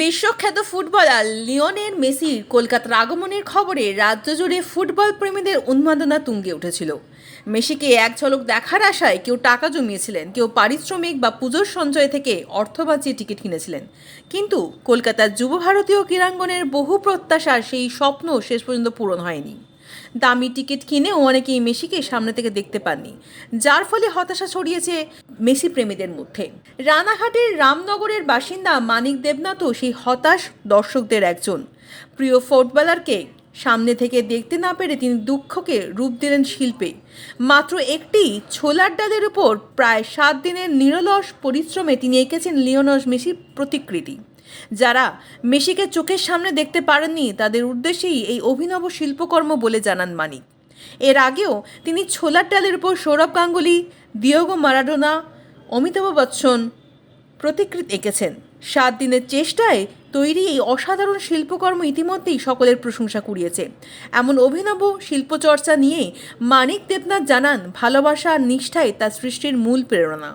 বিশ্বখ্যাত ফুটবলার লিওনের মেসির কলকাতার আগমনের খবরে রাজ্য জুড়ে ফুটবল প্রেমীদের উন্মাদনা তুঙ্গে উঠেছিল। মেসিকে এক ঝলক দেখার আশায় কেউ টাকা জমিয়েছিলেন, কেউ পারিশ্রমিক বা পুজোর সঞ্চয় থেকে অর্থ বাঁচিয়ে টিকিট কিনেছিলেন। কিন্তু কলকাতার যুব ভারতীয় ক্রীড়াঙ্গনের বহু প্রত্যাশার সেই স্বপ্ন শেষ পর্যন্ত পূরণ হয়নি। দামি টিকিট কিনেও অনেকেই মেসিকে সামনে থেকে দেখতে পাননি, যার ফলে হতাশা ছড়িয়েছে মেসি প্রেমীদের মধ্যে। রানাঘাটের রামনগরের বাসিন্দা মানিক দেবনাথও সেই হতাশ দর্শকদের একজন। প্রিয় ফুটবলারকে সামনে থেকে দেখতে না পেরে তিনি দুঃখকে রূপ দিলেন শিল্পে। মাত্র একটি ছোলার ডালের উপর প্রায় সাত দিনের নিরলস পরিশ্রমে তিনি এঁকেছেন লিওনস মেসির প্রতিকৃতি। যারা মেসিকে চোখের সামনে দেখতে পারেননি, তাদের উদ্দেশ্যেই এই অভিনব শিল্পকর্ম বলে জানান মানিক। এর আগেও তিনি ছোলার ডালের উপর সৌরভ গাঙ্গুলি, দিয়োগো মারাডোনা, অমিতাভ বচ্চন প্রতিকৃত এঁকেছেন। সাত দিনের চেষ্টায় তৈরি এই অসাধারণ শিল্পকর্ম ইতিমধ্যেই সকলের প্রশংসা কুড়িয়েছে। এমন অভিনব শিল্পচর্চা নিয়ে মানিক দেবনাথ জানান, ভালোবাসা আর নিষ্ঠাই তার সৃষ্টির মূল প্রেরণা।